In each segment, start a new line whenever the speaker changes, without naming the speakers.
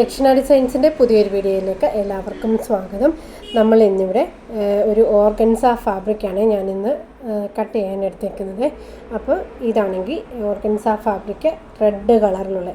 ദക്ഷിണ സയൻസിന്റെ പുതിയൊരു വീഡിയോയിലേക്ക് എല്ലാവർക്കും സ്വാഗതം. നമ്മൾ ഇന്നിവിടെ ഒരു ഓർഗൻസ ഫാബ്രിക്കാണ് ഞാൻ ഇന്ന് കട്ട് ചെയ്യാൻ എടുത്തേക്കുന്നത്. അപ്പോൾ ഇതാണെങ്കിൽ ഓർഗൻസ ഫാബ്രിക് റെഡ് കളറിലുള്ള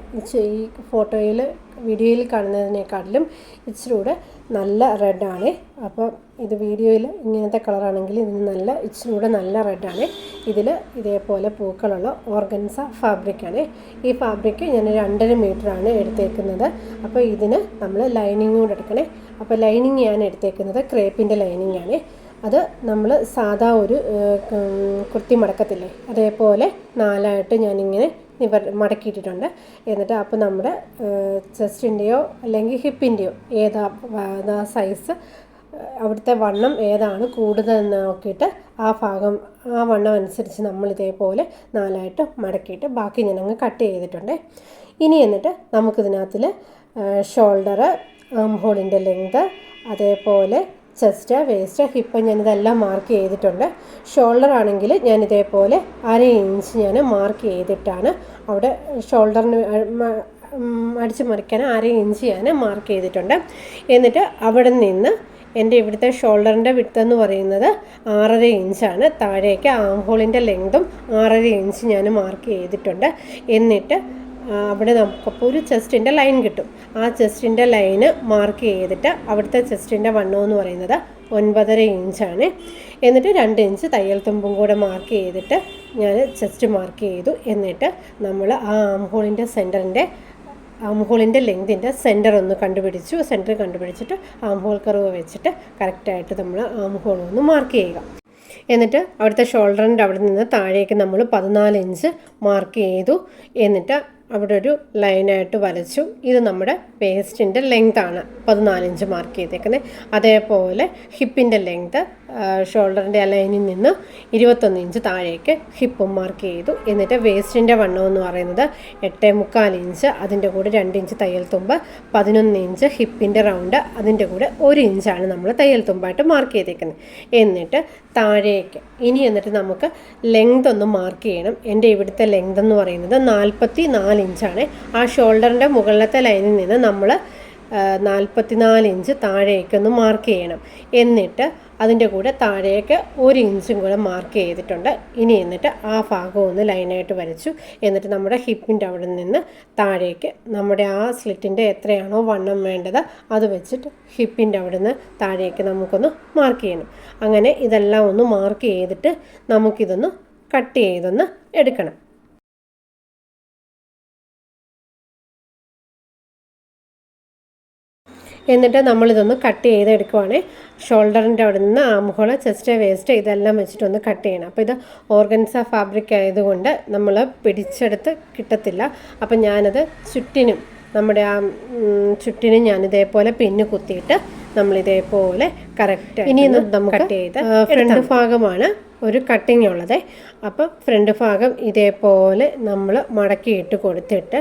ഈ ഫോട്ടോയിൽ വീഡിയോയിൽ കാണുന്നതിനേക്കാട്ടിലും ഇച്ചിരി കൂടെ നല്ല റെഡാണ് അപ്പം ഇത് വീഡിയോയിൽ ഇങ്ങനത്തെ കളറാണെങ്കിൽ ഇതിന് നല്ല ഇച്ചിരി കൂടെ നല്ല റെഡാണ് ഇതിൽ ഇതേപോലെ പൂക്കളുള്ള ഓർഗൻസ ഫാബ്രിക്കാണ് ഈ ഫാബ്രിക്ക് ഞാൻ രണ്ടര മീറ്ററാണ് എടുത്തേക്കുന്നത്. അപ്പോൾ ഇതിന് നമ്മൾ ലൈനിങ് കൂടെ എടുക്കണേ. അപ്പോൾ ലൈനിങ് ഞാൻ എടുത്തേക്കുന്നത് ക്രേപ്പിന്റെ ലൈനിങ് ആണ്. അത് നമ്മൾ സാധാ ഒരു കുർത്തി മടക്കത്തില്ലേ? അതേപോലെ നാലായിട്ട് ഞാനിങ്ങനെ നിവർ മടക്കിയിട്ടിട്ടുണ്ട്. എന്നിട്ട് അപ്പോൾ നമ്മുടെ ചെസ്റ്റിന്റെയോ അല്ലെങ്കിൽ ഹിപ്പിന്റെയോ ഏതാ സൈസ് അവിടുത്തെ വണ്ണം ഏതാണ് കൂടുതലെന്ന് നോക്കിയിട്ട് ആ ഭാഗം ആ വണ്ണം അനുസരിച്ച് നമ്മൾ ഇതേപോലെ നാലായിട്ട് മടക്കിയിട്ട് ബാക്കി ഞാൻ അങ്ങ് കട്ട് ചെയ്തിട്ടുണ്ട്. ഇനി എന്നിട്ട് നമുക്കിതിനകത്തിൽ ഷോൾഡർ ആം ഹോളിന്റെ ലെങ്ത് അതേപോലെ ചെസ്റ്റ് വേസ്റ്റ് ഹിപ്പ് ഞാനിതെല്ലാം മാർക്ക് ചെയ്തിട്ടുണ്ട്. ഷോൾഡർ ആണെങ്കിൽ ഞാൻ ഇതേപോലെ അര ഇഞ്ച് ഞാൻ മാർക്ക് ചെയ്തിട്ടാണ് അവിടെ ഷോൾഡറിന് അടിച്ച് മറിക്കാൻ അര ഇഞ്ച് ഞാൻ മാർക്ക് ചെയ്തിട്ടുണ്ട്. എന്നിട്ട് അവിടെ നിന്ന് എന്റെ ഇവിടുത്തെ ഷോൾഡറിന്റെ വിട്ത് എന്ന് പറയുന്നത് ആറര ഇഞ്ചാണ്. താഴേക്ക് ആംഹോളിന്റെ ലെങ്തും ആറര ഇഞ്ച് ഞാൻ മാർക്ക് ചെയ്തിട്ടുണ്ട്. എന്നിട്ട് ആ, അവിടെ നമുക്കപ്പോൾ ഒരു ചെസ്റ്റിന്റെ ലൈൻ കിട്ടും. ആ ചെസ്റ്റിന്റെ ലൈന് മാർക്ക് ചെയ്തിട്ട് അവിടുത്തെ ചെസ്റ്റിന്റെ വണ്ണം എന്ന് പറയുന്നത് ഒൻപതര ഇഞ്ചാണ് എന്നിട്ട് രണ്ട് ഇഞ്ച് തയ്യൽ തുമ്പും കൂടെ മാർക്ക് ചെയ്തിട്ട് ഞാൻ ചെസ്റ്റ് മാർക്ക് ചെയ്തു. എന്നിട്ട് നമ്മൾ ആ ആംഹോളിന്റെ സെന്ററിന്റെ ആംഹോളിന്റെ ലെങ്തിന്റെ സെന്റർ ഒന്ന് കണ്ടുപിടിച്ചു. സെന്റർ കണ്ടുപിടിച്ചിട്ട് ആംഹോൾ കർവ് വെച്ചിട്ട് കറക്റ്റായിട്ട് നമ്മൾ ആംഹോൾ ഒന്ന് മാർക്ക് ചെയ്യുക. എന്നിട്ട് അവിടുത്തെ ഷോൾഡറിന്റെ അവിടെ നിന്ന് താഴേക്ക് നമ്മൾ പതിനാല് ഇഞ്ച് മാർക്ക് ചെയ്തു. എന്നിട്ട് അവിടെ ഒരു ലൈനായിട്ട് വരച്ചു. ഇത് നമ്മുടെ വേസ്റ്റിന്റെ ലെങ്ത് ആണ് ഇഞ്ച് മാർക്ക് ചെയ്തേക്കുന്നത് അതേപോലെ ഹിപ്പിന്റെ ലെങ്ത് ഷോൾഡറിന്റെ ആ ലൈനിൽ നിന്ന് ഇരുപത്തൊന്ന് ഇഞ്ച് താഴേക്ക് ഹിപ്പും മാർക്ക് ചെയ്തു. എന്നിട്ട് വേസ്റ്റിന്റെ വണ്ണം എന്ന് പറയുന്നത് എട്ട് മുക്കാൽ ഇഞ്ച് അതിന്റെ കൂടെ രണ്ട് ഇഞ്ച് തയ്യൽ തുമ്പ് പതിനൊന്ന് ഇഞ്ച് ഹിപ്പിന്റെ റൗണ്ട് അതിന്റെ കൂടെ ഒരു ഇഞ്ചാണ് നമ്മൾ തയ്യൽ തുമ്പായിട്ട് മാർക്ക് ചെയ്തേക്കുന്നത്. എന്നിട്ട് താഴേക്ക് ഇനി എന്നിട്ട് നമുക്ക് ലെങ്ത് ഒന്ന് മാർക്ക് ചെയ്യണം. എന്റെ ഇവിടുത്തെ ലെങ്ത് എന്ന് പറയുന്നത് നാൽപ്പത്തി നാല് ഇഞ്ചാണ്. ആ ഷോൾഡറിന്റെ മുകളിലത്തെ ലൈനിൽ നിന്ന് നമ്മൾ നാൽപ്പത്തിനാല് ഇഞ്ച് താഴേക്കൊന്ന് മാർക്ക് ചെയ്യണം. എന്നിട്ട് അതിന്റെ കൂടെ താഴേക്ക് ഒരു ഇഞ്ചും കൂടെ മാർക്ക് ചെയ്തിട്ടുണ്ട്. ഇനി എന്നിട്ട് ആ ഭാഗം ഒന്ന് ലൈനായിട്ട് വരച്ചു. എന്നിട്ട് നമ്മുടെ ഹിപ്പിന്റെ അവിടെ നിന്ന് താഴേക്ക് നമ്മുടെ ആ സ്ലിറ്റിന്റെ എത്രയാണോ വണ്ണം വേണ്ടത് അത് വെച്ചിട്ട് ഹിപ്പിന്റെ അവിടെ നിന്ന് താഴേക്ക് നമുക്കൊന്ന് മാർക്ക് ചെയ്യണം. അങ്ങനെ ഇതെല്ലാം ഒന്ന് മാർക്ക് ചെയ്തിട്ട് നമുക്കിതൊന്ന് കട്ട് ചെയ്തൊന്ന് എടുക്കണം. എന്നിട്ട് നമ്മളിതൊന്ന് കട്ട് ചെയ്തെടുക്കുവാണേ. ഷോൾഡറിന്റെ അവിടെ നിന്ന് ആമുഖോള ചെസ്റ്റ് വേസ്റ്റ് ഇതെല്ലാം വെച്ചിട്ടൊന്ന് കട്ട് ചെയ്യണം. അപ്പോൾ ഇത് ഓർഗൻസ ഫാബ്രിക് ആയതുകൊണ്ട് നമ്മൾ പിടിച്ചെടുത്ത് കിട്ടത്തില്ല. അപ്പം ഞാനത് ചുറ്റിനും നമ്മുടെ ആ ചുറ്റിനും ഞാൻ ഇതേപോലെ പിന്ന് കുത്തിയിട്ട് നമ്മൾ ഇതേപോലെ കറക്റ്റ് ഇനി നമുക്ക് കട്ട് ചെയ്ത് ഫ്രണ്ട് ഭാഗമാണ് ഒരു കട്ടിങ് ഉള്ളത്. അപ്പോൾ ഫ്രണ്ട് ഭാഗം ഇതേപോലെ നമ്മൾ മടക്കിയിട്ട് കൊടുത്തിട്ട്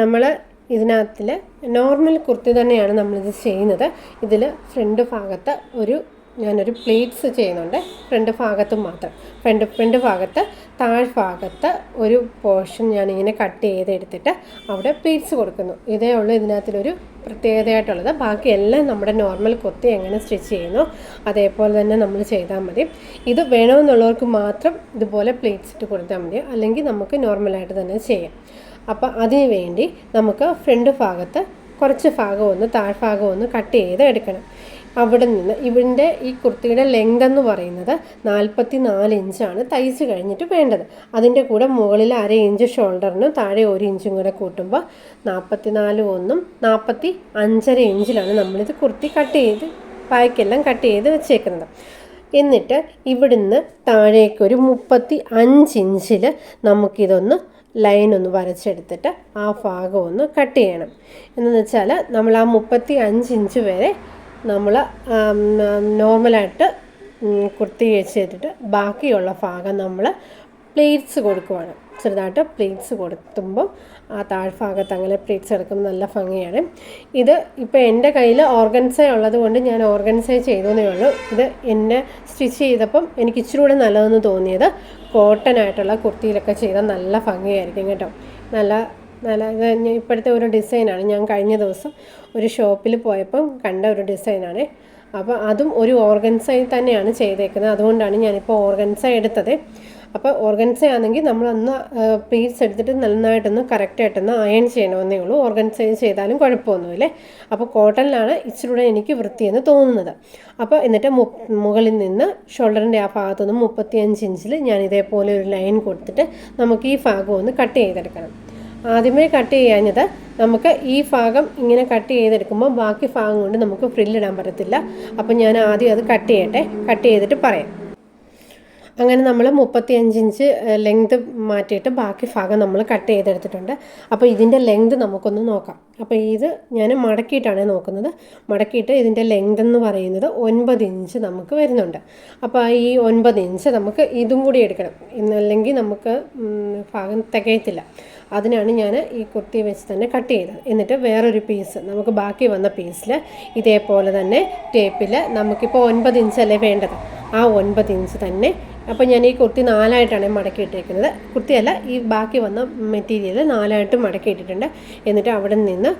നമ്മൾ ഇതിനകത്തിൽ നോർമൽ കുർത്തി തന്നെയാണ് നമ്മളിത് ചെയ്യുന്നത്. ഇതിൽ ഫ്രണ്ട് ഭാഗത്ത് ഒരു ഞാനൊരു പ്ലേറ്റ്സ് ചെയ്യുന്നുണ്ട്. ഫ്രണ്ട് ഭാഗത്തും മാത്രം. ഫ്രണ്ട് ഫ്രണ്ട് ഭാഗത്ത് താഴ്ഭാഗത്ത് ഒരു പോർഷൻ ഞാനിങ്ങനെ കട്ട് ചെയ്തെടുത്തിട്ട് അവിടെ പ്ലേറ്റ്സ് കൊടുക്കുന്നു. ഇതേ ഉള്ളൂ ഇതിനകത്തിലൊരു പ്രത്യേകതയായിട്ടുള്ളത്. ബാക്കിയെല്ലാം നമ്മുടെ നോർമൽ കുർത്തി എങ്ങനെ സ്റ്റിച്ച് ചെയ്യുന്നു അതേപോലെ തന്നെ നമ്മൾ ചെയ്താൽ മതി. ഇത് വേണമെന്നുള്ളവർക്ക് മാത്രം ഇതുപോലെ പ്ലേറ്റ്സ് ഇട്ട് കൊടുത്താൽ മതി. അല്ലെങ്കിൽ നമുക്ക് നോർമലായിട്ട് തന്നെ ചെയ്യാം. അപ്പോൾ അതിന് വേണ്ടി നമുക്ക് ഫ്രണ്ട് ഭാഗത്ത് കുറച്ച് ഭാഗം ഒന്ന് താഴ്ഭാഗം ഒന്ന് കട്ട് ചെയ്ത് എടുക്കണം. അവിടെ നിന്ന് ഇവന്റെ ഈ കുർത്തിയുടെ ലെങ്ത് എന്ന് പറയുന്നത് നാൽപ്പത്തി നാല് ഇഞ്ചാണ് തയ്ച്ച് കഴിഞ്ഞിട്ട് വേണ്ടത്. അതിന്റെ കൂടെ മുകളിൽ അര ഇഞ്ച് ഷോൾഡറിനും താഴെ ഒരു ഇഞ്ചും കൂടെ കൂട്ടുമ്പോൾ നാൽപ്പത്തി നാല് ഒന്നും നാൽപ്പത്തി അഞ്ചര ഇഞ്ചിലാണ് നമ്മളിത് കുർത്തി കട്ട് ചെയ്ത് പായ്ക്കെല്ലാം കട്ട് ചെയ്ത് വെച്ചേക്കുന്നത്. എന്നിട്ട് ഇവിടുന്ന് താഴേക്കൊരു മുപ്പത്തി അഞ്ച് ഇഞ്ചിൽ നമുക്കിതൊന്ന് ലൈൻ ഒന്ന് വരച്ചെടുത്തിട്ട് ആ ഭാഗം ഒന്ന് കട്ട് ചെയ്യണം. എന്ന് വെച്ചാൽ നമ്മൾ ആ മുപ്പത്തി അഞ്ച് ഇഞ്ച് വരെ നമ്മൾ നോർമലായിട്ട് കുർത്തി വെച്ചിട്ടിട്ട് ബാക്കിയുള്ള ഭാഗം നമ്മൾ പ്ലേറ്റ്സ് കൊടുക്കുവാണ്. ചെറുതായിട്ട് പ്ലേറ്റ്സ് കൊടുത്തുമ്പോൾ ആ താഴ്ഭാഗത്ത് അങ്ങനെ പ്ലേറ്റ്സ് എടുക്കുമ്പോൾ നല്ല ഭംഗിയാണ്. ഇത് ഇപ്പോൾ എന്റെ കയ്യിൽ ഓർഗൻസ ഉള്ളത് കൊണ്ട് ഞാൻ ഓർഗൻസ ചെയ്തതേ ഉള്ളൂ. ഇത് എന്നെ സ്റ്റിച്ച് ചെയ്തപ്പം എനിക്ക് ഇച്ചിരി കൂടെ നല്ലതെന്ന് തോന്നിയത് കോട്ടൺ ആയിട്ടുള്ള കുർത്തിയിലൊക്കെ ചെയ്താൽ നല്ല ഭംഗിയായിരിക്കും കേട്ടോ. നല്ല നല്ല ഇത് ഇപ്പോഴത്തെ ഒരു ഡിസൈനാണ്. ഞാൻ കഴിഞ്ഞ ദിവസം ഒരു ഷോപ്പിൽ പോയപ്പം കണ്ട ഒരു ഡിസൈനാണ്. അപ്പോൾ അതും ഒരു ഓർഗൻസയിൽ തന്നെയാണ് ചെയ്തേക്കുന്നത്. അതുകൊണ്ടാണ് ഞാനിപ്പോൾ ഓർഗൻസ എടുത്തത്. അപ്പോൾ ഓർഗൻസ ആണെങ്കിൽ നമ്മളൊന്ന് പീസ് എടുത്തിട്ട് നന്നായിട്ടൊന്ന് കറക്റ്റായിട്ടൊന്ന് അയൺ ചെയ്യണമെന്നേ ഉള്ളൂ. ഓർഗൻസ ചെയ്താലും കുഴപ്പമൊന്നുമില്ലേ. അപ്പോൾ കോട്ടണിലാണ് ഇച്ചിരൂടെ എനിക്ക് വൃത്തിയെന്ന് തോന്നുന്നത്. അപ്പോൾ എന്നിട്ട് മുകളിൽ നിന്ന് ഷോൾഡറിന്റെ ആ ഭാഗത്തുനിന്ന് മുപ്പത്തിയഞ്ച് ഇഞ്ചിൽ ഞാൻ ഇതേപോലെ ഒരു ലൈൻ കൊടുത്തിട്ട് നമുക്ക് ഈ ഭാഗം ഒന്ന് കട്ട് ചെയ്തെടുക്കണം. ആദ്യമേ കട്ട് ചെയ്യാഞ്ഞത് നമുക്ക് ഈ ഭാഗം ഇങ്ങനെ കട്ട് ചെയ്തെടുക്കുമ്പോൾ ബാക്കി ഭാഗം കൊണ്ട് നമുക്ക് ഫ്രില്ലിടാൻ പറ്റത്തില്ല. അപ്പോൾ ഞാൻ ആദ്യം അത് കട്ട് ചെയ്യട്ടെ. കട്ട് ചെയ്തിട്ട് പറയാം. അങ്ങനെ നമ്മൾ മുപ്പത്തിയഞ്ച് ഇഞ്ച് ലെങ്ത് മാറ്റിയിട്ട് ബാക്കി ഭാഗം നമ്മൾ കട്ട് ചെയ്തെടുത്തിട്ടുണ്ട്. അപ്പോൾ ഇതിന്റെ ലെങ്ത് നമുക്കൊന്ന് നോക്കാം. അപ്പോൾ ഇത് ഞാൻ മടക്കിയിട്ടാണ് നോക്കുന്നത്. മടക്കിയിട്ട് ഇതിന്റെ ലെങ്ത് എന്ന് പറയുന്നത് ഒൻപത് ഇഞ്ച് നമുക്ക് വരുന്നുണ്ട്. അപ്പോൾ ഈ ഒൻപത് ഇഞ്ച് നമുക്ക് ഇതും കൂടി എടുക്കണം. ഇന്നല്ലെങ്കിൽ നമുക്ക് ഭാഗം തികയത്തില്ല. അതിനാണ് ഞാൻ ഈ കുർത്തി വെച്ച് തന്നെ കട്ട് ചെയ്തത്. എന്നിട്ട് വേറൊരു പീസ് നമുക്ക് ബാക്കി വന്ന പീസിൽ ഇതേപോലെ തന്നെ ടേപ്പിൽ നമുക്കിപ്പോൾ ഒൻപത് ഇഞ്ചല്ലേ വേണ്ടത്? ആ ഒൻപത് ഇഞ്ച് തന്നെ അപ്പോൾ ഞാൻ ഈ കുർത്തി നാലായിട്ടാണ് മടക്കി ഇട്ടേക്കുന്നത്. കുർത്തിയല്ല ഈ ബാക്കി വന്ന മെറ്റീരിയൽ നാലായിട്ട് മടക്കി ഇട്ടിട്ടുണ്ട്. എന്നിട്ട് അവിടെ നിന്ന്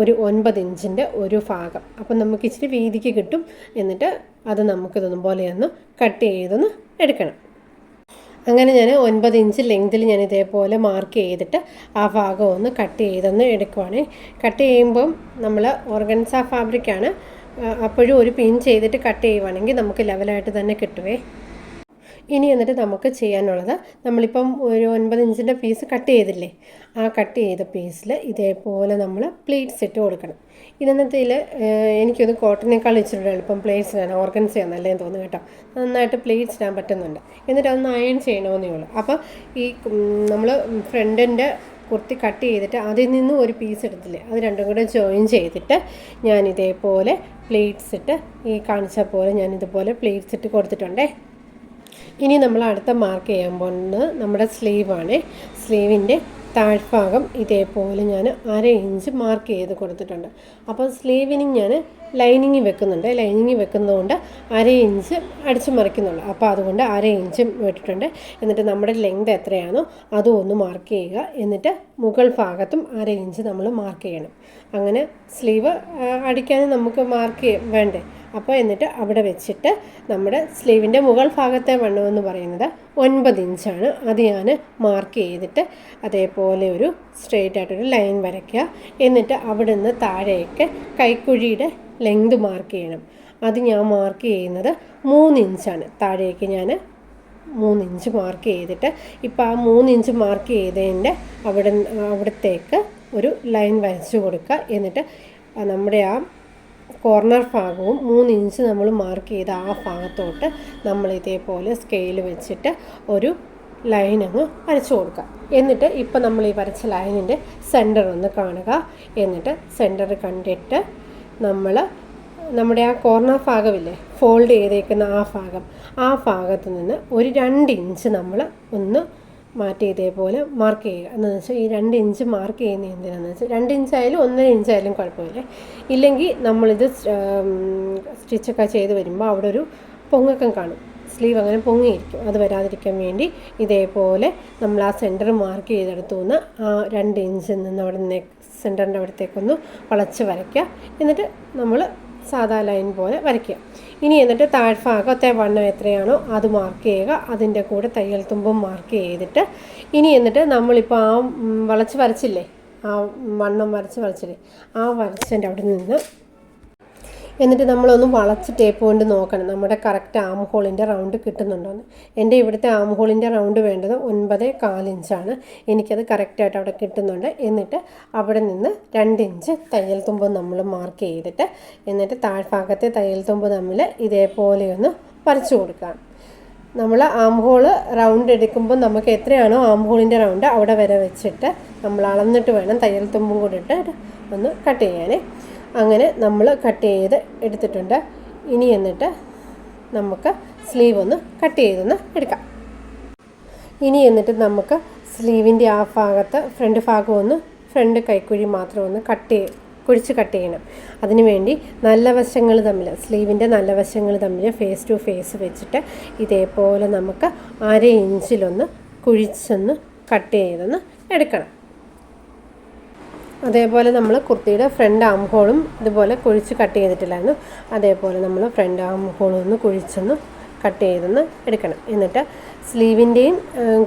ഒരു ഒൻപത് ഇഞ്ചിന്റെ ഒരു ഭാഗം. അപ്പം നമുക്ക് ഇച്ചിരി വീതിക്ക് കിട്ടും. എന്നിട്ട് അത് നമുക്കിതൊന്നും പോലെ ഒന്ന് കട്ട് ചെയ്തൊന്ന് എടുക്കണം. അങ്ങനെ ഞാൻ ഒൻപത് ഇഞ്ച് ലെങ്തിൽ ഞാൻ ഇതേപോലെ മാർക്ക് ചെയ്തിട്ട് ആ ഭാഗം ഒന്ന് കട്ട് ചെയ്തൊന്ന് എടുക്കുവാണ്. കട്ട് ചെയ്യുമ്പം നമ്മൾ ഓർഗൻസ ഫാബ്രിക്കാണ് അപ്പോഴും ഒരു പിൻ ചെയ്തിട്ട് കട്ട് ചെയ്യുവാണെങ്കിൽ നമുക്ക് ലെവലായിട്ട് തന്നെ കിട്ടുവേ. ഇനി എന്നിട്ട് നമുക്ക് ചെയ്യാനുള്ളത് നമ്മളിപ്പം ഒരു ഒൻപത് ഇഞ്ചിന്റെ പീസ് കട്ട് ചെയ്തില്ലേ ആ കട്ട് ചെയ്ത പീസിൽ ഇതേപോലെ നമ്മൾ പ്ലേറ്റ്സ് ഇട്ട് കൊടുക്കണം. ഇതിനകത്തിൽ എനിക്കൊന്ന് കോട്ടനേക്കാൾ ഇച്ചിരി എളുപ്പം പ്ലേറ്റ്സ് ഇടാൻ ഓർഗൻസ് ചെയ്യാൻ നല്ലതെന്ന് തോന്നുന്നു കേട്ടോ. നന്നായിട്ട് പ്ലേറ്റ്സ് ഇടാൻ പറ്റുന്നുണ്ട്. എന്നിട്ട് അതൊന്ന് അയൺ ചെയ്യണമെന്നേ ഉള്ളൂ. അപ്പോൾ ഈ നമ്മൾ ഫ്രണ്ടിന്റെ കുർത്തി കട്ട് ചെയ്തിട്ട് അതിൽ നിന്നും ഒരു പീസ് എടുത്തില്ലേ അത് രണ്ടും കൂടെ ജോയിൻ ചെയ്തിട്ട് ഞാൻ ഇതേപോലെ പ്ലേറ്റ്സ് ഇട്ട് ഈ കാണിച്ച പോലെ ഞാൻ ഇതുപോലെ പ്ലേറ്റ്സ് ഇട്ട് കൊടുത്തിട്ടുണ്ടേ. ഇനി നമ്മൾ അടുത്ത മാർക്ക് ചെയ്യാൻ പോകുന്നത് നമ്മുടെ സ്ലീവാണ് സ്ലീവിന്റെ താഴ്ഭാഗം ഇതേപോലെ ഞാൻ അര ഇഞ്ച് മാർക്ക് ചെയ്ത് കൊടുത്തിട്ടുണ്ട്. അപ്പോൾ സ്ലീവിന് ഞാൻ ലൈനിങ് വെക്കുന്നുണ്ട്. ലൈനിങ് വെക്കുന്നതുകൊണ്ട് അര ഇഞ്ച് അടിച്ചു മറിക്കുന്നുള്ളൂ. അപ്പോൾ അതുകൊണ്ട് അര ഇഞ്ച് വെട്ടിട്ടുണ്ട്. എന്നിട്ട് നമ്മുടെ ലെങ്ത് എത്രയാണോ അതും ഒന്ന് മാർക്ക് ചെയ്യുക. എന്നിട്ട് മുകൾ ഭാഗത്തും അര ഇഞ്ച് നമ്മൾ മാർക്ക് ചെയ്യണം. അങ്ങനെ സ്ലീവ് അടിക്കാൻ നമുക്ക് മാർക്ക് വേണ്ടേ? അപ്പോൾ എന്നിട്ട് അവിടെ വെച്ചിട്ട് നമ്മുടെ സ്ലീവിന്റെ മുകൾ ഭാഗത്തെ വണ്ണമെന്ന് പറയുന്നത് ഒൻപത് ഇഞ്ചാണ്. അത് ഞാൻ മാർക്ക് ചെയ്തിട്ട് അതേപോലെ ഒരു സ്ട്രെയിറ്റ് ആയിട്ടൊരു ലൈൻ വരയ്ക്കുക. എന്നിട്ട് അവിടുന്ന് താഴേക്ക് കൈക്കുഴിയുടെ ലെങ്ത് മാർക്ക് ചെയ്യണം. അത് ഞാൻ മാർക്ക് ചെയ്യുന്നത് മൂന്ന് ഇഞ്ചാണ്. താഴേക്ക് ഞാൻ മൂന്ന് ഇഞ്ച് മാർക്ക് ചെയ്തിട്ട് ഇപ്പോൾ ആ മൂന്ന് ഇഞ്ച് മാർക്ക് ചെയ്തതിന്റെ അവിടെ അവിടത്തേക്ക് ഒരു ലൈൻ വരച്ചു കൊടുക്കുക. എന്നിട്ട് നമ്മുടെ ആ കോർണർ ഭാഗവും മൂന്ന് ഇഞ്ച് നമ്മൾ മാർക്ക് ചെയ്ത ആ ഭാഗത്തോട്ട് നമ്മൾ ഇതേപോലെ സ്കെയിൽ വെച്ചിട്ട് ഒരു ലൈൻ അങ്ങ് വരച്ചു കൊടുക്കുക. എന്നിട്ട് ഇപ്പം നമ്മൾ ഈ വരച്ച ലൈനിന്റെ സെന്റർ ഒന്ന് കാണുക. എന്നിട്ട് സെന്റർ കണ്ടിട്ട് നമ്മൾ നമ്മുടെ ആ കോർണർ ഭാഗമില്ലേ ഫോൾഡ് ചെയ്തേക്കുന്ന ആ ഭാഗം ആ ഭാഗത്ത് നിന്ന് ഒരു രണ്ട് ഇഞ്ച് നമ്മൾ ഒന്ന് മാറ്റി ഇതേപോലെ മാർക്ക് ചെയ്യുക. എന്ന് വെച്ചാൽ ഈ രണ്ട് ഇഞ്ച് മാർക്ക് ചെയ്യുന്ന എന്തിനാണെന്ന് വെച്ചാൽ രണ്ട് ഇഞ്ചായാലും ഒന്നര ഇഞ്ചായാലും കുഴപ്പമില്ല. ഇല്ലെങ്കിൽ നമ്മളിത് സ്റ്റിച്ചൊക്കെ ചെയ്ത് വരുമ്പോൾ അവിടെ ഒരു പൊങ്ങക്കം കാണും. സ്ലീവ് അങ്ങനെ പൊങ്ങിയിരിക്കും. അത് വരാതിരിക്കാൻ വേണ്ടി ഇതേപോലെ നമ്മൾ ആ സെന്റർ മാർക്ക് ചെയ്തെടുത്തു നിന്ന് ആ രണ്ട് ഇഞ്ചിൽ നിന്ന് അവിടെ നിന്ന് സെന്ററിന്റെ അവിടത്തേക്കൊന്ന് വളച്ച് വരയ്ക്കുക. എന്നിട്ട് നമ്മൾ സാധാ ലൈൻ പോലെ വരയ്ക്കുക. ഇനി എന്നിട്ട് താഴ്ഭാഗത്തെ വണ്ണം എത്രയാണോ അത് മാർക്ക് ചെയ്യുക. അതിന്റെ കൂടെ തയ്യൽ തുമ്പും മാർക്ക് ചെയ്തിട്ട് ഇനി എന്നിട്ട് നമ്മളിപ്പോൾ ആ വളച്ച് വരച്ചില്ലേ? ആ വണ്ണം വരച്ച് വരച്ചില്ലേ? ആ വരച്ചതിന്റെ അവിടെ നിന്ന് എന്നിട്ട് നമ്മളൊന്ന് വളച്ച് ടേപ്പ് കൊണ്ട് നോക്കണം. നമ്മുടെ കറക്റ്റ് ആം ഹോളിന്റെ റൗണ്ട് കിട്ടുന്നുണ്ടോയെന്ന് എന്റെ ഇവിടുത്തെ ആം ഹോളിന്റെ റൗണ്ട് വേണ്ടത് ഒൻപത് കാലിഞ്ചാണ് എനിക്കത് കറക്റ്റായിട്ട് അവിടെ കിട്ടുന്നുണ്ട്. എന്നിട്ട് അവിടെ നിന്ന് രണ്ട് ഇഞ്ച് തയ്യൽ തുമ്പ് നമ്മൾ മാർക്ക് ചെയ്തിട്ട് എന്നിട്ട് താഴ്ഭാഗത്തെ തയ്യൽ തുമ്പ് തമ്മിൽ ഇതേപോലെ ഒന്ന് വരച്ചു കൊടുക്കാം. നമ്മൾ ആം ഹോൾ റൗണ്ട് എടുക്കുമ്പോൾ നമുക്ക് എത്രയാണോ ആം ഹോളിന്റെ റൗണ്ട് അവിടെ വരെ വെച്ചിട്ട് നമ്മൾ അളന്നിട്ട് വേണം തയ്യൽ തുമ്പും കൂടിയിട്ട് ഒന്ന് കട്ട് ചെയ്യാനേ. അങ്ങനെ നമ്മൾ കട്ട് ചെയ്ത് എടുത്തിട്ടുണ്ട്. ഇനി എന്നിട്ട് നമുക്ക് സ്ലീവ് ഒന്ന് കട്ട് ചെയ്തൊന്ന് എടുക്കാം. ഇനി എന്നിട്ട് നമുക്ക് സ്ലീവിന്റെ ആ ഭാഗത്ത് ഫ്രണ്ട് ഭാഗം ഒന്ന് ഫ്രണ്ട് കൈക്കുഴി മാത്രം ഒന്ന് കട്ട് ചെയ്യും കുഴിച്ച് കട്ട് ചെയ്യണം. അതിനുവേണ്ടി നല്ല വശങ്ങൾ തമ്മിൽ സ്ലീവിന്റെ നല്ല വശങ്ങൾ തമ്മിൽ ഫേസ് ടു ഫേസ് വെച്ചിട്ട് ഇതേപോലെ നമുക്ക് അര ഇഞ്ചിലൊന്ന് കുഴിച്ചൊന്ന് കട്ട് ചെയ്തൊന്ന് എടുക്കണം. അതേപോലെ നമ്മൾ കുർത്തിയുടെ ഫ്രണ്ട് ആം ഹോളും ഇതുപോലെ കുഴിച്ച് കട്ട് ചെയ്തിട്ടില്ലായിരുന്നു. അതേപോലെ നമ്മൾ ഫ്രണ്ട് ആം ഹോളും ഒന്ന് കുഴിച്ചൊന്ന് കട്ട് ചെയ്തൊന്ന് എടുക്കണം. എന്നിട്ട് സ്ലീവിന്റെയും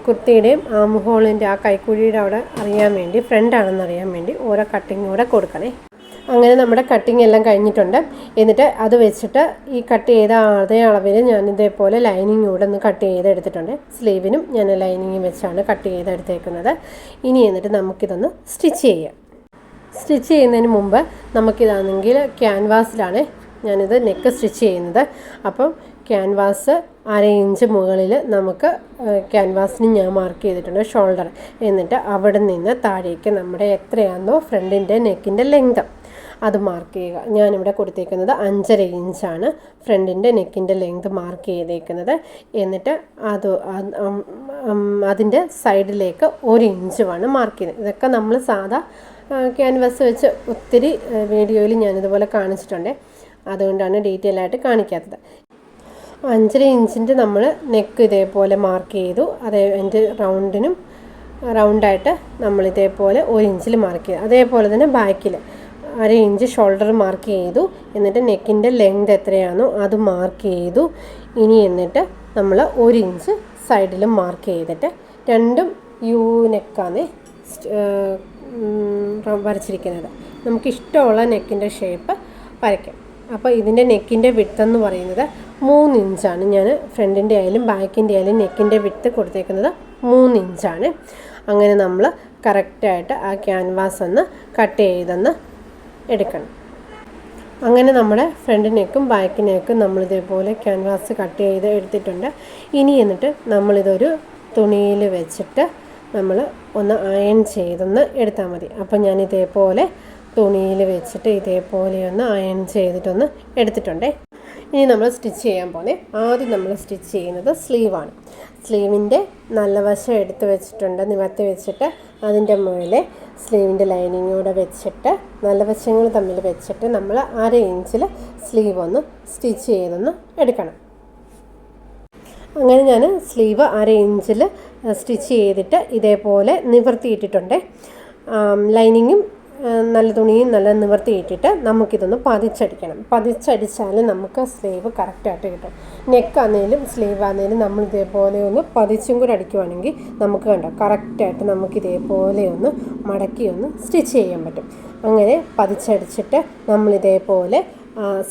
കുർത്തിയുടെയും ആം ഹോളിന്റെ ആ കൈക്കുഴിയുടെ അവിടെ അറിയാൻ വേണ്ടി ഫ്രണ്ട് ആണെന്ന് അറിയാൻ വേണ്ടി ഓരോ കട്ടിങ് കൂടെ കൊടുക്കണേ. അങ്ങനെ നമ്മുടെ കട്ടിങ് എല്ലാം കഴിഞ്ഞിട്ടുണ്ട്. എന്നിട്ട് അത് വെച്ചിട്ട് ഈ കട്ട് ചെയ്ത അതേ അളവിൽ ഞാൻ ഇതേപോലെ ലൈനിങ് കൂടെ ഒന്ന് കട്ട് ചെയ്തെടുത്തിട്ടുണ്ട്. സ്ലീവിനും ഞാൻ ലൈനിങ് വെച്ചാണ് കട്ട് ചെയ്തെടുത്തേക്കുന്നത്. ഇനി എന്നിട്ട് നമുക്കിതൊന്ന് സ്റ്റിച്ച് ചെയ്യാം. സ്റ്റിച്ച് ചെയ്യുന്നതിന് മുമ്പ് നമുക്കിതാണെങ്കിൽ ക്യാൻവാസിലാണ് ഞാനിത് നെക്ക് സ്റ്റിച്ച് ചെയ്യുന്നത്. അപ്പം ക്യാൻവാസ് അര ഇഞ്ച് മുകളിൽ നമുക്ക് ക്യാൻവാസിന് ഞാൻ മാർക്ക് ചെയ്തിട്ടുണ്ട് ഷോൾഡർ എന്നിട്ട് അവിടെ നിന്ന് താഴേക്ക് നമ്മുടെ എത്രയാണോ ഫ്രണ്ടിന്റെ നെക്കിന്റെ ലെങ്ത് അത് മാർക്ക് ചെയ്യുക. ഞാനിവിടെ കൊടുത്തേക്കുന്നത് അഞ്ചര ഇഞ്ചാണ്. ഫ്രണ്ടിന്റെ നെക്കിന്റെ ലെങ്ത് മാർക്ക് ചെയ്തേക്കുന്നത്. എന്നിട്ട് അത് അതിന്റെ സൈഡിലേക്ക് ഒരു ഇഞ്ചുമാണ് മാർക്ക് ചെയ്യുന്നത് ഇതൊക്കെ നമ്മൾ സാധാ ക്യാൻവാസ് വെച്ച് ഒത്തിരി വീഡിയോയിൽ ഞാനിതുപോലെ കാണിച്ചിട്ടുണ്ട്. അതുകൊണ്ടാണ് ഡീറ്റെയിൽ ആയിട്ട് കാണിക്കാത്തത്. അഞ്ചര ഇഞ്ചിന്റെ നമ്മൾ നെക്ക് ഇതേപോലെ മാർക്ക് ചെയ്തു. അതേ എന്റെ റൗണ്ടിനും റൗണ്ടായിട്ട് നമ്മൾ ഇതേപോലെ ഒരു ഇഞ്ചിൽ മാർക്ക് ചെയ്തു. അതേപോലെ തന്നെ ബാക്കിൽ അര ഇഞ്ച് ഷോൾഡർ മാർക്ക് ചെയ്തു. എന്നിട്ട് നെക്കിന്റെ ലെങ്ത് എത്രയാണോ അത് മാർക്ക് ചെയ്തു. ഇനി എന്നിട്ട് നമ്മൾ ഒരു ഇഞ്ച് സൈഡിലും മാർക്ക് ചെയ്തിട്ട് രണ്ടും യു നെക്കാണ് വരച്ചിരിക്കുന്നത്. നമുക്കിഷ്ടമുള്ള നെക്കിന്റെ ഷേപ്പ് വരയ്ക്കാം. അപ്പോൾ ഇതിന്റെ നെക്കിന്റെ വിട്ട് എന്ന് പറയുന്നത് മൂന്ന് ഇഞ്ചാണ്. ഞാൻ ഫ്രണ്ടിന്റെ ആയാലും ബാക്കിന്റെ ആയാലും നെക്കിന്റെ വിട്ട് കൊടുത്തേക്കുന്നത് മൂന്ന് ഇഞ്ചാണ്. അങ്ങനെ നമ്മൾ കറക്റ്റായിട്ട് ആ ക്യാൻവാസ് ഒന്ന് കട്ട് ചെയ്തെന്ന് എടുക്കണം. അങ്ങനെ നമ്മുടെ ഫ്രണ്ട് നെക്കും ബാക്ക് നെക്കും നമ്മൾ ഇതേപോലെ ക്യാൻവാസ് കട്ട് ചെയ്ത് എടുത്തിട്ടുണ്ട്. ഇനി എന്നിട്ട് നമ്മളിതൊരു തുണിയിൽ വെച്ചിട്ട് നമ്മൾ ഒന്ന് അയൺ ചെയ്തൊന്ന് എടുത്താൽ മതി. അപ്പം ഞാൻ ഇതേപോലെ തുണിയിൽ വെച്ചിട്ട് ഇതേപോലെ ഒന്ന് അയൺ ചെയ്തിട്ടൊന്ന് എടുത്തിട്ടുണ്ടേ. ഇനി നമ്മൾ സ്റ്റിച്ച് ചെയ്യാൻ പോലെ ആദ്യം നമ്മൾ സ്റ്റിച്ച് ചെയ്യുന്നത് സ്ലീവാണ് സ്ലീവിന്റെ നല്ല വശം എടുത്ത് വെച്ചിട്ടുണ്ട് നിവർത്തി വെച്ചിട്ട് അതിന്റെ മുകളിൽ സ്ലീവിന്റെ ലൈനിങ്ങൂടെ വെച്ചിട്ട് നല്ല വശങ്ങൾ തമ്മിൽ വെച്ചിട്ട് നമ്മൾ അര ഇഞ്ചിൽ സ്ലീവ് ഒന്ന് സ്റ്റിച്ച് ചെയ്തൊന്ന് എടുക്കണം. അങ്ങനെ ഞാൻ സ്ലീവ് അര ഇഞ്ചിൽ സ്റ്റിച്ച് ചെയ്തിട്ട് ഇതേപോലെ നിവർത്തിയിട്ടിട്ടുണ്ട്. ലൈനിങ്ങും നല്ല തുണിയും നല്ല നിവർത്തിയിട്ടിട്ട് നമുക്കിതൊന്ന് പതിച്ചടിക്കണം. പതിച്ചടിച്ചാൽ നമുക്ക് സ്ലീവ് കറക്റ്റായിട്ട് കിട്ടും. നെക്ക് ആണെങ്കിലും സ്ലീവ് ആണെങ്കിലും നമ്മൾ ഇതേപോലെ ഒന്ന് പതിച്ചും കൂടെ അടിക്കുവാണെങ്കിൽ നമുക്ക് കണ്ടോ കറക്റ്റായിട്ട് നമുക്ക് ഇതേപോലെ ഒന്ന് മടക്കി ഒന്ന് സ്റ്റിച്ച് ചെയ്യാൻ പറ്റും. അങ്ങനെ പതിച്ചടിച്ചിട്ട് നമ്മൾ ഇതേപോലെ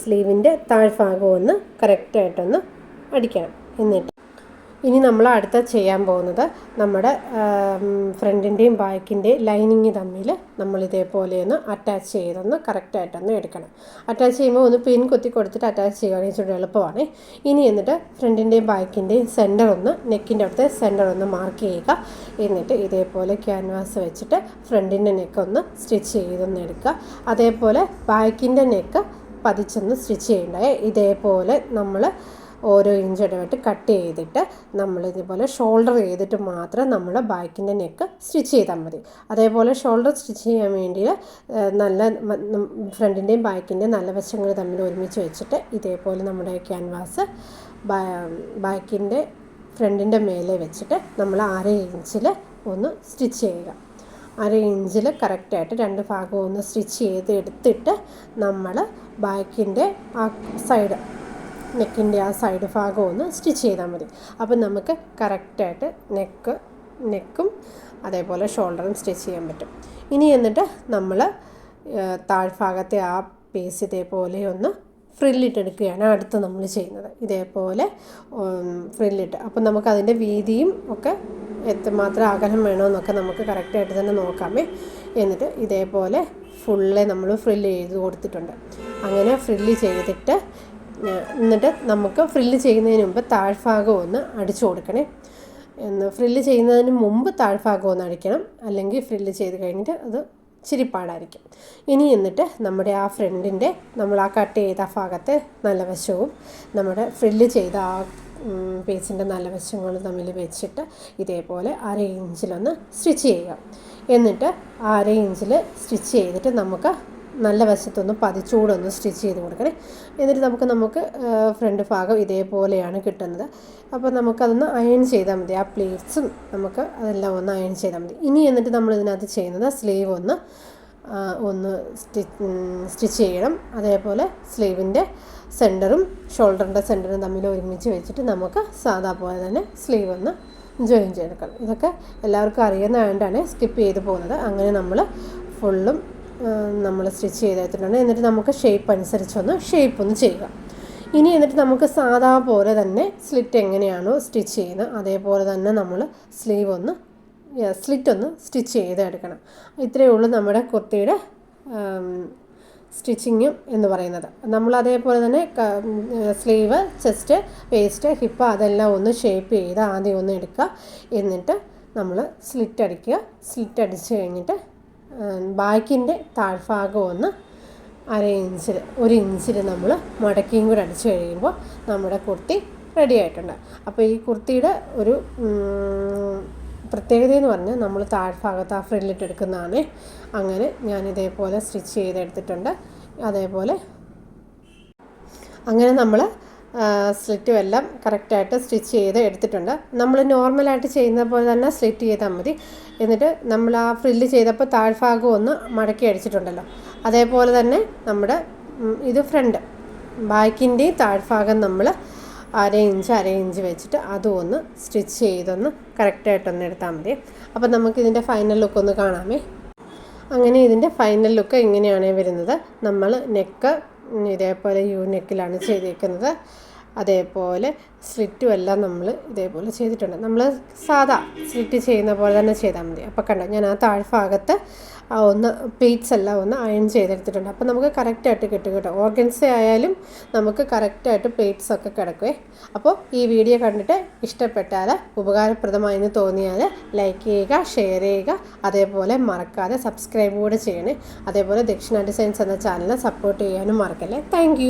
സ്ലീവിന്റെ താഴ്ഭാഗം ഒന്ന് കറക്റ്റായിട്ടൊന്ന് അടിക്കണം. എന്നിട്ട് ഇനി നമ്മൾ അടുത്ത ചെയ്യാൻ പോകുന്നത് നമ്മുടെ ഫ്രണ്ടിന്റെയും ബാക്കിന്റെയും ലൈനിങ് തമ്മിൽ നമ്മൾ ഇതേപോലെ ഒന്ന് അറ്റാച്ച് ചെയ്തൊന്ന് കറക്റ്റായിട്ടൊന്ന് എടുക്കണം. അറ്റാച്ച് ചെയ്യുമ്പോൾ ഒന്ന് പിൻ കുത്തി കൊടുത്തിട്ട് അറ്റാച്ച് ചെയ്യുകയാണെങ്കിൽ ഇച്ചിരി എളുപ്പമാണ്. ഇനി എന്നിട്ട് ഫ്രണ്ടിന്റെയും ബാക്കിന്റെയും സെന്റർ ഒന്ന് നെക്കിന്റെ അടുത്ത് സെന്റർ ഒന്ന് മാർക്ക് ചെയ്യുക. എന്നിട്ട് ഇതേപോലെ ക്യാൻവാസ് വെച്ചിട്ട് ഫ്രണ്ടിന്റെ നെക്ക് ഒന്ന് സ്റ്റിച്ച് ചെയ്തൊന്ന് എടുക്കുക. അതേപോലെ ബാക്കിന്റെ നെക്ക് പതിച്ചൊന്ന് സ്റ്റിച്ച് ചെയ്യേണ്ടത് ഇതേപോലെ നമ്മൾ ഓരോ ഇഞ്ച് ഇടവിട്ട് കട്ട് ചെയ്തിട്ട് നമ്മൾ ഇതുപോലെ ഷോൾഡർ ചെയ്തിട്ട് മാത്രം നമ്മൾ ബാക്കിന്റെ നെക്ക് സ്റ്റിച്ച് ചെയ്താൽ മതി. അതേപോലെ ഷോൾഡർ സ്റ്റിച്ച് ചെയ്യാൻ വേണ്ടി നല്ല ഫ്രണ്ടിന്റെയും ബാക്കിന്റെയും നല്ല വശങ്ങൾ തമ്മിൽ ഒരുമിച്ച് വെച്ചിട്ട് ഇതേപോലെ നമ്മുടെ ക്യാൻവാസ് ബാക്കിന്റെ ഫ്രണ്ടിന്റെ മേലെ വെച്ചിട്ട് നമ്മൾ അര ഇഞ്ചിൽ ഒന്ന് സ്റ്റിച്ച് ചെയ്യുക. അര ഇഞ്ചിൽ കറക്റ്റായിട്ട് രണ്ട് ഭാഗവും ഒന്ന് സ്റ്റിച്ച് ചെയ്ത് എടുത്തിട്ട് നമ്മൾ ബാക്കിന്റെ ആ സൈഡ് നെക്കിന്റെ ആ സൈഡ് ഭാഗം ഒന്ന് സ്റ്റിച്ച് ചെയ്താൽ മതി. അപ്പം നമുക്ക് കറക്റ്റായിട്ട് നെക്ക് നെക്കും അതേപോലെ ഷോൾഡറും സ്റ്റിച്ച് ചെയ്യാൻ പറ്റും. ഇനി എന്നിട്ട് നമ്മൾ താഴ്ഭാഗത്തെ ആ പേസ് ഇതേപോലെ ഒന്ന് ഫ്രില്ലിട്ടെടുക്കുകയാണ് അടുത്ത് നമ്മൾ ചെയ്യുന്നത്. ഇതേപോലെ ഫ്രില്ലിട്ട്. അപ്പം നമുക്കതിന്റെ വീതിയും ഒക്കെ എത്രമാത്രം അകലം വേണമെന്നൊക്കെ നമുക്ക് കറക്റ്റായിട്ട് തന്നെ നോക്കാമേ. എന്നിട്ട് ഇതേപോലെ ഫുള്ള് നമ്മൾ ഫ്രില്ല് ചെയ്ത് കൊടുത്തിട്ടുണ്ട്. അങ്ങനെ ഫ്രില്ല് ചെയ്തിട്ട് എന്നിട്ട് നമുക്ക് ഫ്രില്ല് ചെയ്യുന്നതിന് മുമ്പ് താഴ്ഭാഗം ഒന്ന് അടിച്ചു കൊടുക്കണേ. എന്ന് ഫ്രില്ല് ചെയ്യുന്നതിന് മുമ്പ് താഴ്ഭാഗം ഒന്ന് അടിക്കണം. അല്ലെങ്കിൽ ഫ്രില്ല് ചെയ്ത് കഴിഞ്ഞിട്ട് അത് ഇച്ചിരി പാടായിരിക്കും. ഇനി എന്നിട്ട് നമ്മുടെ ആ ഫ്രണ്ടിന്റെ നമ്മൾ ആ കട്ട് ചെയ്ത ഭാഗത്തെ നല്ല വശവും നമ്മുടെ ഫ്രില്ല് ചെയ്ത ആ പേസിന്റെ നല്ല വശങ്ങൾ തമ്മിൽ വെച്ചിട്ട് ഇതേപോലെ അര ഇഞ്ചിലൊന്ന് സ്റ്റിച്ച് ചെയ്യുക എന്നിട്ട് അര ഇഞ്ചിൽ സ്റ്റിച്ച് ചെയ്തിട്ട് നമുക്ക് നല്ല വശത്തൊന്ന് പതിച്ചുകൂടെ ഒന്ന് സ്റ്റിച്ച് ചെയ്ത് കൊടുക്കണേ. എന്നിട്ട് നമുക്ക് നമുക്ക് ഫ്രണ്ട് ഭാഗം ഇതേപോലെയാണ് കിട്ടുന്നത്. അപ്പോൾ നമുക്കതൊന്ന് അയൺ ചെയ്താൽ മതി. ആ പ്ലേറ്റ്സും നമുക്ക് അതെല്ലാം ഒന്ന് അയൺ ചെയ്താൽ മതി. ഇനി എന്നിട്ട് നമ്മൾ ഇതിനകത്ത് ചെയ്യുന്നത് സ്ലീവ് ഒന്ന് ഒന്ന് സ്റ്റിച്ച് ചെയ്യണം. അതേപോലെ സ്ലീവിന്റെ സെന്ററും ഷോൾഡറിന്റെ സെന്ററും തമ്മിൽ ഒരുമിച്ച് വെച്ചിട്ട് നമുക്ക് സാധാ പോലെ തന്നെ സ്ലീവ് ഒന്ന് ജോയിൻ ചെയ്തെടുക്കണം. ഇതൊക്കെ എല്ലാവർക്കും അറിയുന്നതുകൊണ്ടാണ് സ്കിപ്പ് ചെയ്ത് പോകുന്നത്. അങ്ങനെ നമ്മൾ ഫുള്ളും നമ്മൾ സ്റ്റിച്ച് ചെയ്തെടുത്തിട്ടുണ്ട്. എന്നിട്ട് നമുക്ക് ഷേപ്പ് അനുസരിച്ചൊന്ന് ഷേപ്പ് ഒന്ന് ചെയ്യുക. ഇനി എന്നിട്ട് നമുക്ക് സാധാ പോലെ തന്നെ സ്ലിറ്റ് എങ്ങനെയാണോ സ്റ്റിച്ച് ചെയ്യുന്നത് അതേപോലെ തന്നെ നമ്മൾ സ്ലീവ് ഒന്ന് സ്ലിറ്റ് ഒന്ന് സ്റ്റിച്ച് ചെയ്തെടുക്കണം. ഇത്രയേ ഉള്ളൂ നമ്മുടെ കുർത്തിയുടെ സ്റ്റിച്ചിങ്ങും എന്ന് പറയുന്നത്. നമ്മൾ അതേപോലെ തന്നെ സ്ലീവ് ചെസ്റ്റ് വേസ്റ്റ് ഹിപ്പ് അതെല്ലാം ഒന്ന് ഷേപ്പ് ചെയ്ത് ആദ്യം ഒന്ന് എടുക്കുക. എന്നിട്ട് നമ്മൾ സ്ലിറ്റ് അടിക്കുക. സ്ലിറ്റ് അടിച്ച് കഴിഞ്ഞിട്ട് ബാക്കിന്റെ താഴ്ഭാഗം ഒന്ന് അര ഇഞ്ചിൽ ഒരു ഇഞ്ചിൽ നമ്മൾ മടക്കിയും കൂടെ അടിച്ചു കഴിയുമ്പോൾ നമ്മുടെ കുർത്തി റെഡി ആയിട്ടുണ്ട്. അപ്പോൾ ഈ കുർത്തിയുടെ ഒരു പ്രത്യേകത എന്ന് പറഞ്ഞാൽ നമ്മൾ താഴ്ഭാഗത്ത് ആ ഫ്രില്ലിട്ട് എടുക്കുന്നതാണ്. അങ്ങനെ ഞാൻ ഇതേപോലെ സ്റ്റിച്ച് ചെയ്തെടുത്തിട്ടുണ്ട്. അതേപോലെ അങ്ങനെ നമ്മൾ സ്ലിറ്റും എല്ലാം കറക്റ്റായിട്ട് സ്റ്റിച്ച് ചെയ്ത് എടുത്തിട്ടുണ്ട്. നമ്മൾ നോർമലായിട്ട് ചെയ്യുന്ന പോലെ തന്നെ സ്ലിറ്റ് ചെയ്താൽ മതി. എന്നിട്ട് നമ്മൾ ആ ഫ്രില്ല് ചെയ്തപ്പോൾ താഴ്ഭാഗം ഒന്ന് മടക്കി അടിച്ചിട്ടുണ്ടല്ലോ. അതേപോലെ തന്നെ നമ്മുടെ ഇത് ഫ്രണ്ട് ബാക്കിന്റെയും താഴ്ഭാഗം നമ്മൾ അര ഇഞ്ച് അര ഇഞ്ച് വെച്ചിട്ട് അതും ഒന്ന് സ്റ്റിച്ച് ചെയ്തൊന്ന് കറക്റ്റായിട്ടൊന്ന് എടുത്താൽ മതി. അപ്പോൾ നമുക്കിതിന്റെ ഫൈനൽ ലുക്ക് ഒന്ന് കാണാമേ. അങ്ങനെ ഇതിന്റെ ഫൈനൽ ലുക്ക് എങ്ങനെയാണ് വരുന്നത്. നമ്മൾ നെക്ക് ഇതേപോലെ യൂണിക്കിലാണ് നെക്കിലാണ് ചെയ്തേക്കുന്നത്. അതേപോലെ സ്ലിറ്റും എല്ലാം നമ്മൾ ഇതേപോലെ ചെയ്തിട്ടുണ്ട്. നമ്മൾ സാധാ സ്ലിറ്റ് ചെയ്യുന്ന പോലെ തന്നെ ചെയ്താൽ മതി. അപ്പോൾ കണ്ടോ ഞാൻ ആ താഴ്ഭാഗത്ത് ഒന്ന് പ്ലീറ്റ്സ് എല്ലാം ഒന്ന് അയൺ ചെയ്തെടുത്തിട്ടുണ്ട്. അപ്പോൾ നമുക്ക് കറക്റ്റായിട്ട് കിട്ടും കേട്ടോ. ഓർഗൻസ ആയാലും നമുക്ക് കറക്റ്റായിട്ട് പ്ലേറ്റ്സ് ഒക്കെ കിടക്കുവേ. അപ്പോൾ ഈ വീഡിയോ കണ്ടിട്ട് ഇഷ്ടപ്പെട്ടാൽ ഉപകാരപ്രദമായെന്ന് തോന്നിയാൽ ലൈക്ക് ചെയ്യുക ഷെയർ ചെയ്യുക. അതേപോലെ മറക്കാതെ സബ്സ്ക്രൈബ് കൂടെ ചെയ്യണേ. അതേപോലെ ദക്ഷിണ ഡിസൈൻസ് എന്ന ചാനലിനെ സപ്പോർട്ട് ചെയ്യാനും മറക്കല്ലേ. താങ്ക്